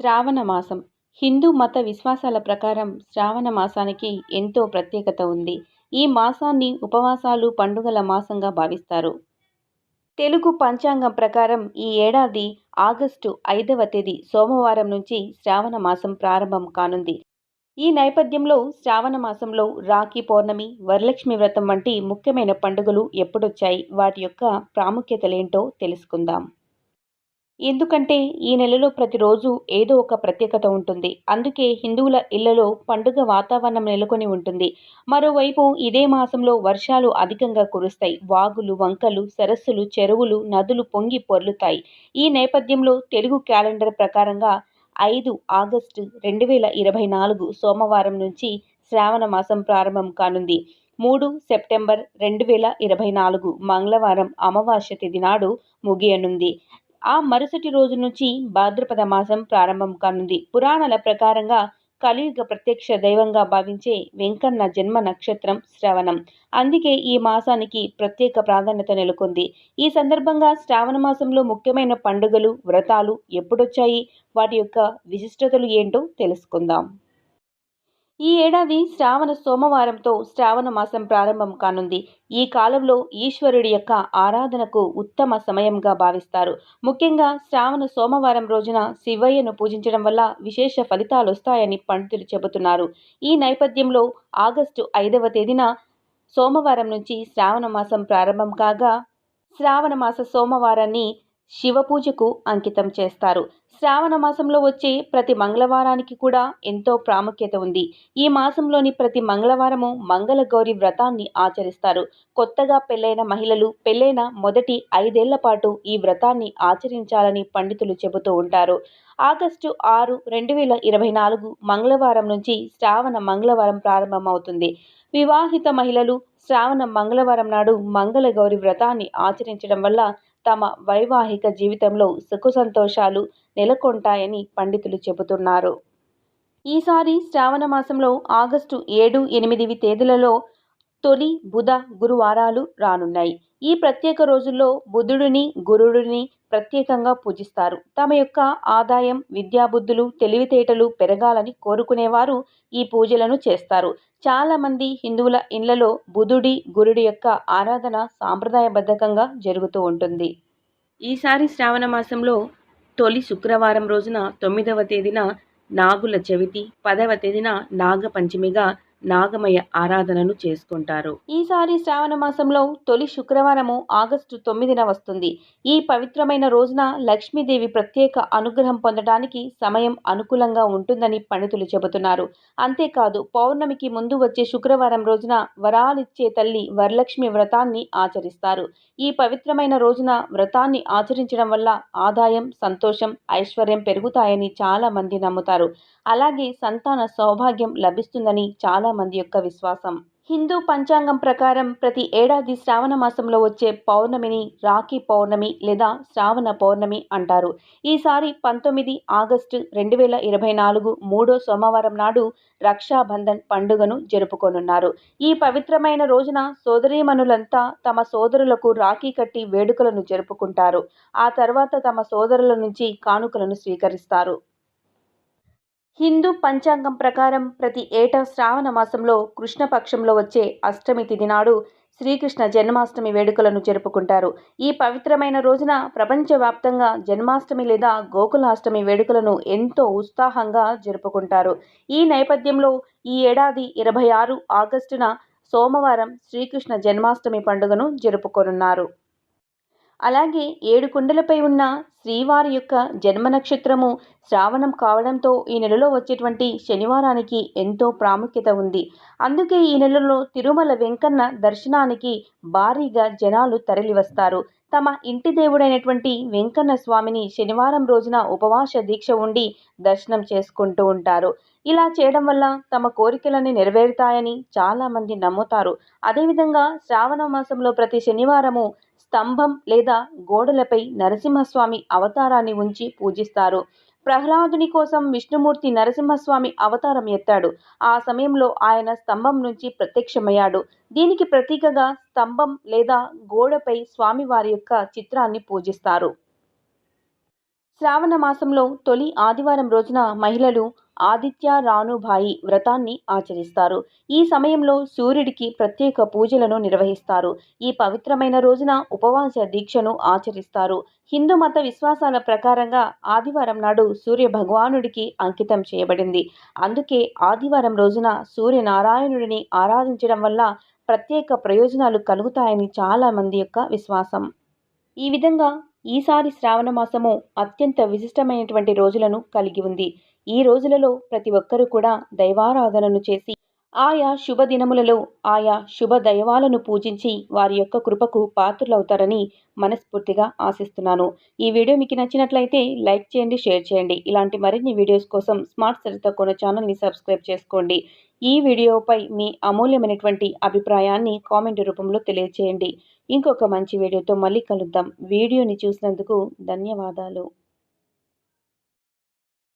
శ్రావణ మాసం. హిందూ మత విశ్వాసాల ప్రకారం శ్రావణ మాసానికి ఎంతో ప్రత్యేకత ఉంది. ఈ మాసాన్ని ఉపవాసాలు పండుగల మాసంగా భావిస్తారు. తెలుగు పంచాంగం ప్రకారం ఈ ఏడాది ఆగస్టు ఐదవ తేదీ సోమవారం నుంచి శ్రావణ మాసం ప్రారంభం కానుంది. ఈ నేపథ్యంలో శ్రావణ మాసంలో రాఖీ పౌర్ణమి వరలక్ష్మి వ్రతం వంటి ముఖ్యమైన పండుగలు ఎప్పుడొచ్చాయి? వాటి యొక్క ప్రాముఖ్యతలేంటో తెలుసుకుందాం. ఎందుకంటే ఈ నెలలో ప్రతిరోజు ఏదో ఒక ప్రత్యేకత ఉంటుంది. అందుకే హిందువుల ఇళ్ళలో పండుగ వాతావరణం నెలకొని ఉంటుంది. మరోవైపు ఇదే మాసంలో వర్షాలు అధికంగా కురుస్తాయి. వాగులు వంకలు సరస్సులు చెరువులు నదులు పొంగి పొర్లుతాయి. ఈ నేపథ్యంలో తెలుగు క్యాలెండర్ ప్రకారంగా ఐదు ఆగస్టు రెండు వేల ఇరవై నాలుగు సోమవారం నుంచి శ్రావణ మాసం ప్రారంభం కానుంది. మూడు సెప్టెంబర్ రెండు వేల ఇరవై నాలుగు మంగళవారం అమావాస్య తిథి నాడు ముగియనుంది. ఆ మరుసటి రోజు నుంచి భాద్రపద మాసం ప్రారంభం కానుంది. పురాణాల ప్రకారంగా కలియుగ ప్రత్యక్ష దైవంగా భావించే వెంకన్న జన్మ నక్షత్రం శ్రవణం. అందుకే ఈ మాసానికి ప్రత్యేక ప్రాధాన్యత నెలకొంది. ఈ సందర్భంగా శ్రావణ మాసంలో ముఖ్యమైన పండుగలు వ్రతాలు ఎప్పుడొచ్చాయి? వాటి యొక్క విశిష్టతలు ఏంటో తెలుసుకుందాం. ఈ ఏడాది శ్రావణ సోమవారంతో శ్రావణ మాసం ప్రారంభం కానుంది. ఈ కాలంలో ఈశ్వరుడి యొక్క ఆరాధనకు ఉత్తమ సమయంగా భావిస్తారు. ముఖ్యంగా శ్రావణ సోమవారం రోజున శివయ్యను పూజించడం వల్ల విశేష ఫలితాలు వస్తాయని పండితులు చెబుతున్నారు. ఈ నేపథ్యంలో ఆగస్టు ఐదవ తేదీన సోమవారం నుంచి శ్రావణ మాసం ప్రారంభం కాగా శ్రావణ మాస సోమవారాన్ని శివ పూజకు అంకితం చేస్తారు. శ్రావణ మాసంలో వచ్చే ప్రతి మంగళవారానికి కూడా ఎంతో ప్రాముఖ్యత ఉంది. ఈ మాసంలోని ప్రతి మంగళవారము మంగళ గౌరి వ్రతాన్ని ఆచరిస్తారు. కొత్తగా పెళ్ళైన మహిళలు పెళ్ళైన మొదటి ఐదేళ్ళ పాటు ఈ వ్రతాన్ని ఆచరించాలని పండితులు చెబుతూ ఉంటారు. ఆగస్టు ఆరు రెండు వేల ఇరవై నాలుగు మంగళవారం నుంచి శ్రావణ మంగళవారం ప్రారంభమవుతుంది. వివాహిత మహిళలు శ్రావణ మంగళవారం నాడు మంగళ గౌరి వ్రతాన్ని ఆచరించడం వల్ల తమ వైవాహిక జీవితంలో సుఖ సంతోషాలు నెలకొంటాయని పండితులు చెబుతున్నారు. ఈసారి శ్రావణ మాసంలో ఆగస్టు ఏడు ఎనిమిది తేదీలలో తొలి బుధ గురువారాలు రానున్నాయి. ఈ ప్రత్యేక రోజుల్లో బుధుడిని గురుడిని ప్రత్యేకంగా పూజిస్తారు. తమ యొక్క ఆదాయం విద్యాబుద్ధులు తెలివితేటలు పెరగాలని కోరుకునేవారు ఈ పూజలను చేస్తారు. చాలామంది హిందువుల ఇండ్లలో బుధుడి గురుడి యొక్క ఆరాధన సాంప్రదాయబద్ధకంగా జరుగుతూ ఉంటుంది. ఈసారి శ్రావణ మాసంలో తొలి శుక్రవారం రోజున తొమ్మిదవ తేదీన నాగుల చవితి పదవ తేదీన నాగపంచమిగా నాగమయ ఆరాధనను చేసుకుంటారు. ఈసారి శ్రావణ మాసంలో తొలి శుక్రవారము ఆగస్టు తొమ్మిదిన వస్తుంది. ఈ పవిత్రమైన రోజున లక్ష్మీదేవి ప్రత్యేక అనుగ్రహం పొందడానికి సమయం అనుకూలంగా ఉంటుందని పండితులు చెబుతున్నారు. అంతేకాదు పౌర్ణమికి ముందు వచ్చే శుక్రవారం రోజున వరాలిచ్చే తల్లి వరలక్ష్మి వ్రతాన్ని ఆచరిస్తారు. ఈ పవిత్రమైన రోజున వ్రతాన్ని ఆచరించడం వల్ల ఆదాయం సంతోషం ఐశ్వర్యం పెరుగుతాయని చాలా మంది నమ్ముతారు. అలాగే సంతాన సౌభాగ్యం లభిస్తుందని చాలా మంది యొక్క విశ్వాసం. హిందూ పంచాంగం ప్రకారం ప్రతి ఏడాది శ్రావణ మాసంలో వచ్చే పౌర్ణమిని రాఖీ పౌర్ణమి లేదా శ్రావణ పౌర్ణమి అంటారు. ఈసారి పంతొమ్మిది ఆగస్టు రెండు వేల ఇరవై నాలుగు మూడో సోమవారం నాడు రక్షాబంధన్ పండుగను జరుపుకోనున్నారు. ఈ పవిత్రమైన రోజున సోదరీమణులంతా తమ సోదరులకు రాఖీ కట్టి వేడుకలను జరుపుకుంటారు. ఆ తర్వాత తమ సోదరుల నుంచి కానుకలను స్వీకరిస్తారు. హిందూ పంచాంగం ప్రకారం ప్రతి ఏటా శ్రావణ మాసంలో కృష్ణపక్షంలో వచ్చే అష్టమి తిథి నాడు శ్రీకృష్ణ జన్మాష్టమి వేడుకలను జరుపుకుంటారు. ఈ పవిత్రమైన రోజున ప్రపంచవ్యాప్తంగా జన్మాష్టమి లేదా గోకులాష్టమి వేడుకలను ఎంతో ఉత్సాహంగా జరుపుకుంటారు. ఈ నేపథ్యంలో ఈ ఏడాది ఇరవై ఆరు ఆగస్టున సోమవారం శ్రీకృష్ణ జన్మాష్టమి పండుగను జరుపుకోనున్నారు. అలాగే ఏడు కుండలపై ఉన్న శ్రీవారి యొక్క జన్మ నక్షత్రము శ్రావణం కావడంతో ఈ నెలలో వచ్చేటువంటి శనివారానికి ఎంతో ప్రాముఖ్యత ఉంది. అందుకే ఈ నెలలో తిరుమల వెంకన్న దర్శనానికి భారీగా జనాలు తరలివస్తారు. తమ ఇంటి దేవుడైనటువంటి వెంకన్న స్వామిని శనివారం రోజున ఉపవాస దీక్ష ఉండి దర్శనం చేసుకుంటూ ఉంటారు. ఇలా చేయడం వల్ల తమ కోరికలన్నీ నెరవేరుతాయని చాలామంది నమ్ముతారు. అదేవిధంగా శ్రావణ మాసంలో ప్రతి శనివారము స్తంభం లేదా గోడలపై నరసింహస్వామి అవతారాన్ని ఉంచి పూజిస్తారు. ప్రహ్లాదుని కోసం విష్ణుమూర్తి నరసింహస్వామి అవతారం ఎత్తాడు. ఆ సమయంలో ఆయన స్తంభం నుంచి ప్రత్యక్షమయ్యాడు. దీనికి ప్రతీకగా స్తంభం లేదా గోడపై స్వామివారి యొక్క చిత్రాన్ని పూజిస్తారు. శ్రావణ మాసంలో తొలి ఆదివారం రోజున మహిళలు ఆదిత్య రానుభాయి వ్రతాన్ని ఆచరిస్తారు. ఈ సమయంలో సూర్యుడికి ప్రత్యేక పూజలను నిర్వహిస్తారు. ఈ పవిత్రమైన రోజున ఉపవాస దీక్షను ఆచరిస్తారు. హిందూ మత విశ్వాసాల ప్రకారంగా ఆదివారం నాడు సూర్య భగవానుడికి అంకితం చేయబడింది. అందుకే ఆదివారం రోజున సూర్యనారాయణుడిని ఆరాధించడం వల్ల ప్రత్యేక ప్రయోజనాలు కలుగుతాయని చాలా మంది యొక్క విశ్వాసం. ఈ విధంగా ఈసారి శ్రావణ మాసము అత్యంత విశిష్టమైనటువంటి రోజులను కలిగి ఉంది. ఈ రోజులలో ప్రతి ఒక్కరూ కూడా దైవారాధనను చేసి ఆయా శుభ దినములలో ఆయా శుభ దైవాలను పూజించి వారి యొక్క కృపకు పాత్రులవుతారని మనస్ఫూర్తిగా ఆశిస్తున్నాను. ఈ వీడియో మీకు నచ్చినట్లయితే లైక్ చేయండి షేర్ చేయండి. ఇలాంటి మరిన్ని వీడియోస్ కోసం స్మార్ట్ సరిత కొన ఛానల్ని సబ్స్క్రైబ్ చేసుకోండి. ఈ వీడియోపై మీ అమూల్యమైనటువంటి అభిప్రాయాన్ని కామెంట్ రూపంలో తెలియజేయండి ఇంకొక మంచి వీడియోతో మళ్ళీ కలుద్దాం. వీడియోని చూసినందుకు ధన్యవాదాలు.